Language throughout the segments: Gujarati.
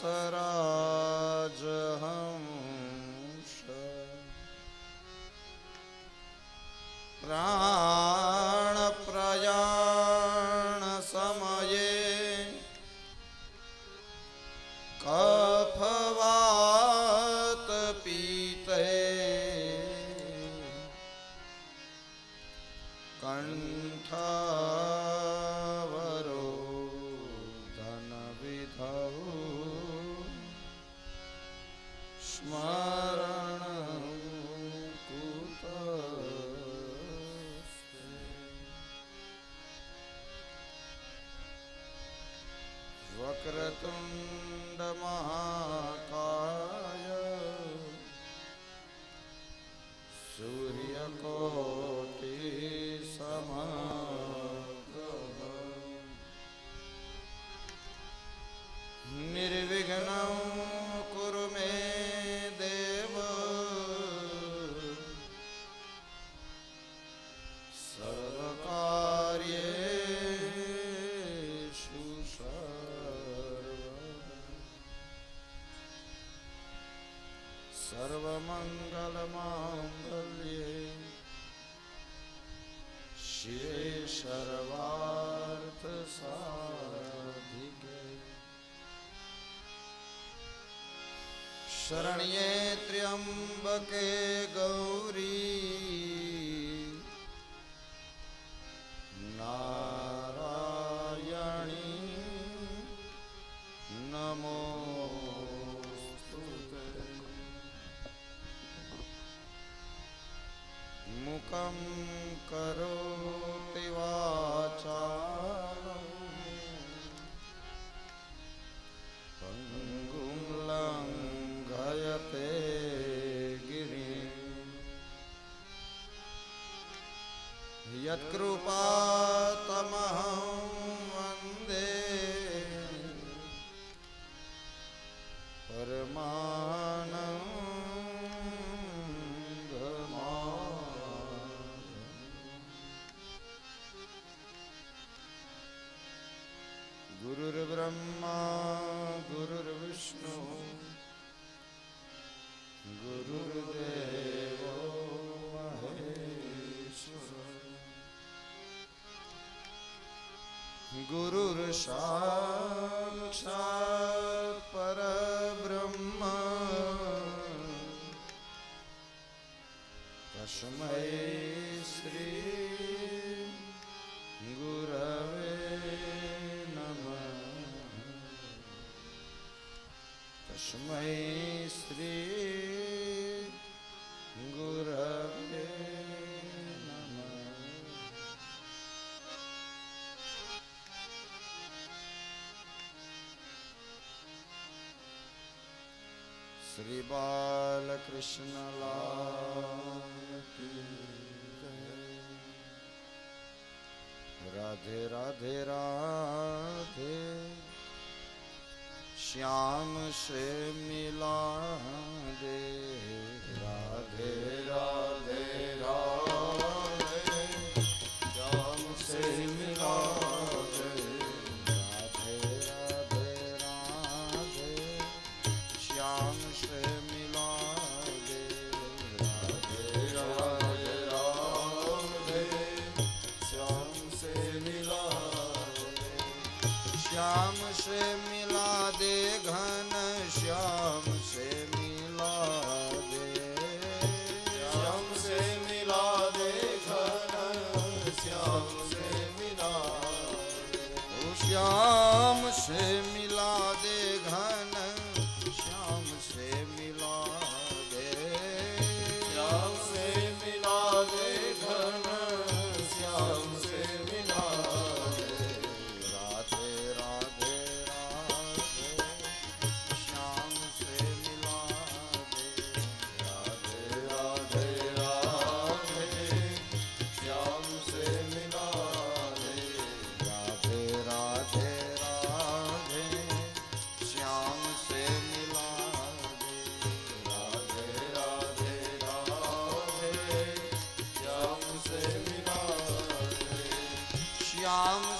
sara वक्रतुण्डमहाकाय सूर्यकोटिसमागः निर्विघ्नम् શરણ્યે ત્ર્યંબકે ગૌ યત્કૃપા સાક્ષાત પરબ્રહ્મ કસ્મય શ્રી ગુરવે નમઃ કસ્મય શ્રી શ્રી બાલકૃષ્ણ રાધે રાધે રાધે શ્યામ સે મિલા દે Radhe Shem, Shem, Shem. Ram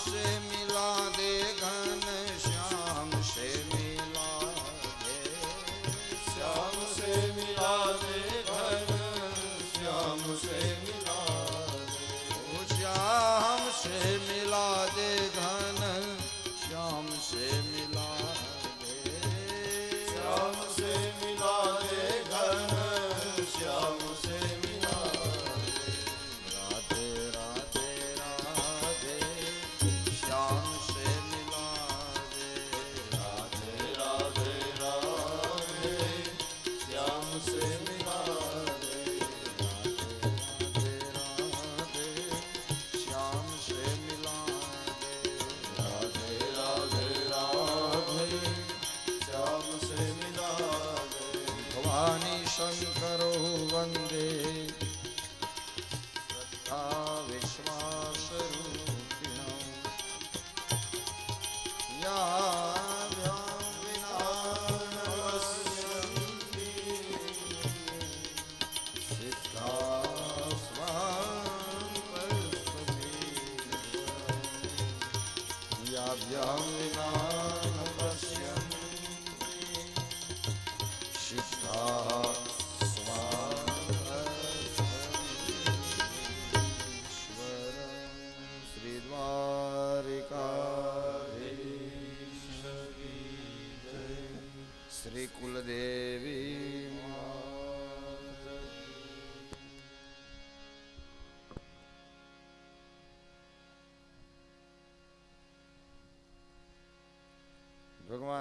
Jamina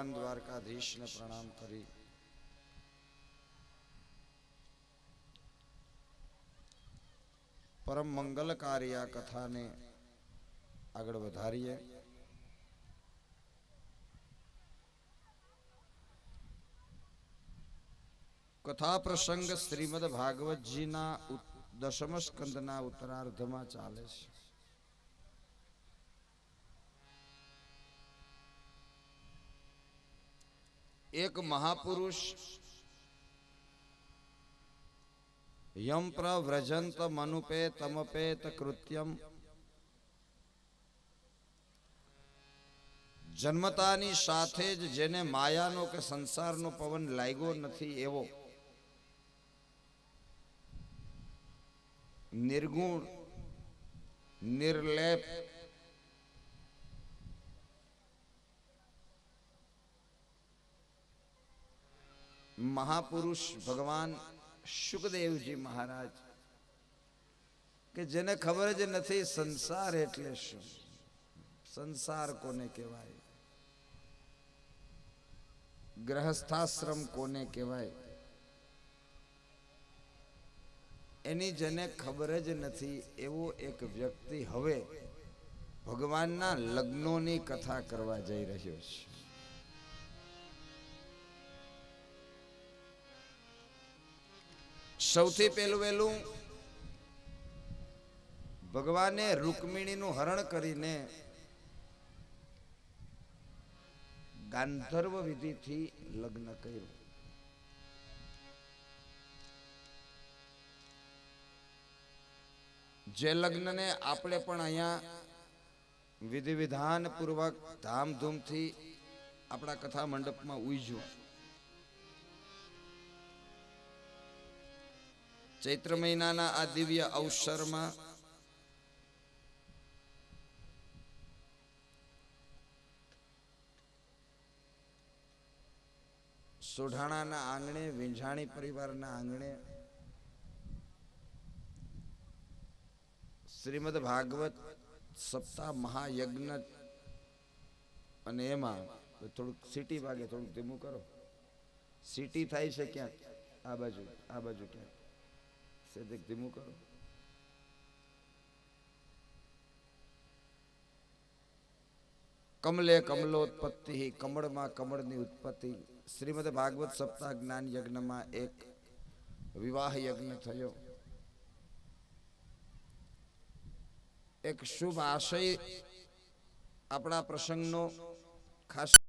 ભગવાન દ્વારકાધીશને પ્રણામ કરી પરમ મંગલકારી આ કથાને આગળ વધારીએ કથા પ્રસંગ શ્રીમદ ભાગવતજીના ઉત- દશમ સ્કંદના ઉત્તરાર્ધમાં ચાલે છે એક મહાપુરુષ યમ પ્રવ્રજંત મનુપે તમપેત કૃત્યમ. જન્મતાની સાથે જ જેને માયાનો કે સંસારનો પવન લાગ્યો નથી એવો નિર્ગુણ, નિર્લેપ મહાપુરુષ ભગવાન શુકદેવજી મહારાજ, કે જેને ખબર જ નથી સંસાર એટલે શું? સંસાર કોને કહેવાય? ગ્રહસ્થાશ્રમ કોને કહેવાય? એની જેને ખબર જ નથી, એવો એક વ્યક્તિ હવે ભગવાનના લગ્નોની કથા કરવા જઈ રહ્યો છે. સૌથી પહેલું વહેલું ભગવાને રૂકમિણીનું હરણ કરીને ગાંધર્વ વિધિથી લગ્ન કર્યું. જે લગ્નને આપણે પણ અહીંયા વિધિ વિધાન પૂર્વક ધામધૂમથી આપણા કથા મંડપમાં ઉજ્યું ચૈત્ર મહિનાના આ દિવ્ય અવસરમાં સોઢાણાના આંગણે, વિંઝાણી પરિવારના આંગણે શ્રીમદ ભાગવત સપ્તાહ મહાયજ્ઞ અને એમાં થોડુંક સિટી ભાગે થોડુંક ધીમું કરો. સિટી થાય છે ક્યાંક? આ બાજુ આ બાજુ ક્યાંક? સેદેક ધીમું કરો કમલે કમલોત્પત્તિ, કમળમાં કમળની ઉત્પત્તિ. શ્રીમદ ભાગવત સપ્તાહ જ્ઞાન યજ્ઞમાં એક વિવાહ યજ્ઞ થયો. એક શુભ આશય આપણા પ્રસંગનો ખાસ